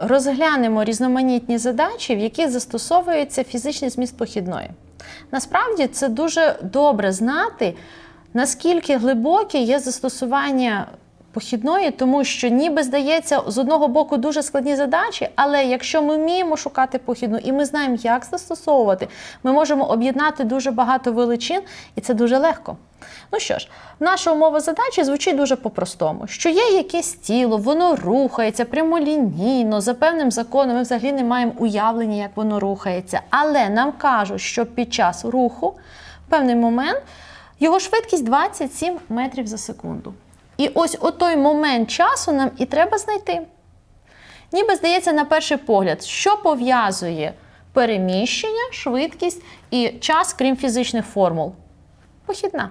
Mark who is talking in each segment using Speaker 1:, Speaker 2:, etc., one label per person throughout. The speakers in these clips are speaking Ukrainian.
Speaker 1: розглянемо різноманітні задачі, в яких застосовується фізичний зміст похідної. Насправді це дуже добре знати, наскільки глибоке є застосування похідної, тому що ніби здається з одного боку дуже складні задачі, але якщо ми вміємо шукати похідну і ми знаємо, як застосовувати, ми можемо об'єднати дуже багато величин, і це дуже легко. Ну що ж, наша умова задачі звучить дуже по-простому: що є якесь тіло, воно рухається прямолінійно, за певним законом, ми взагалі не маємо уявлення, як воно рухається. Але нам кажуть, що під час руху в певний момент його швидкість 27 метрів за секунду. І ось о той момент часу нам і треба знайти. Ніби здається, на перший погляд, що пов'язує переміщення, швидкість і час, крім фізичних формул. Похідна.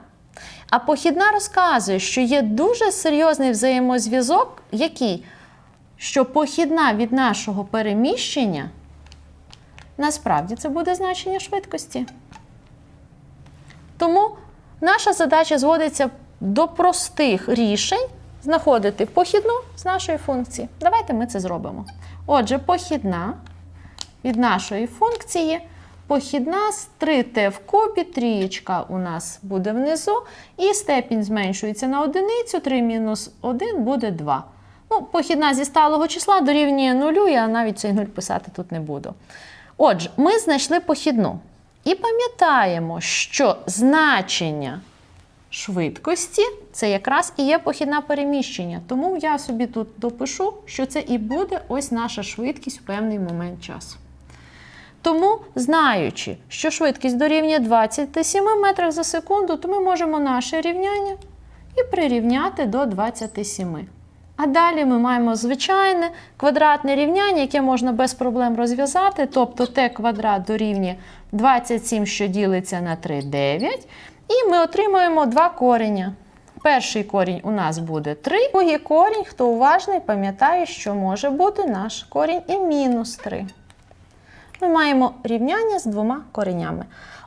Speaker 1: А похідна розказує, що є дуже серйозний взаємозв'язок, який, що похідна від нашого переміщення, насправді це буде значення швидкості. Тому наша задача зводиться до простих рішень знаходити похідну з нашої функції. Давайте ми це зробимо. Отже, похідна від нашої функції. Похідна з 3t в кубі, трієчка у нас буде внизу, і степінь зменшується на одиницю, 3 мінус 1 буде 2. Ну, Похідна зі сталого числа дорівнює нулю, я навіть цей нуль писати тут не буду. Отже, ми знайшли похідну. І пам'ятаємо, що значення швидкості це якраз і є похідна переміщення. Тому я собі тут допишу, що це і буде ось наша швидкість в певний момент часу. Тому, знаючи, що швидкість дорівнює 27 метрах за секунду, то ми можемо наше рівняння і прирівняти до 27. А далі ми маємо звичайне квадратне рівняння, яке можна без проблем розв'язати. Тобто t квадрат дорівнює 27, що ділиться на 3, 9. І ми отримуємо два корення. Перший корінь у нас буде 3, другий корінь, хто уважний, пам'ятає, що може бути наш корінь і мінус 3 ми маємо рівняння з двома коренями.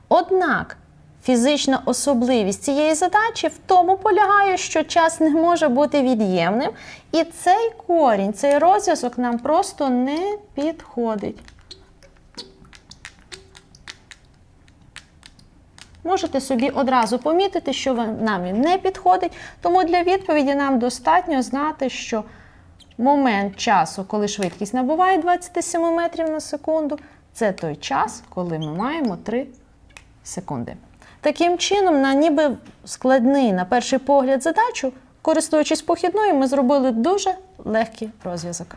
Speaker 1: Однак фізична особливість цієї задачі в тому полягає, що час не може бути від'ємним, і цей корінь, цей розв'язок нам просто не підходить. Можете собі одразу помітити, що нам він не підходить, тому для відповіді нам достатньо знати, що момент часу, коли швидкість набуває 27 метрів на секунду, це той час, коли ми маємо 3 секунди. Таким чином, на ніби складний, на перший погляд, задачу, користуючись похідною, ми зробили дуже легкий розв'язок.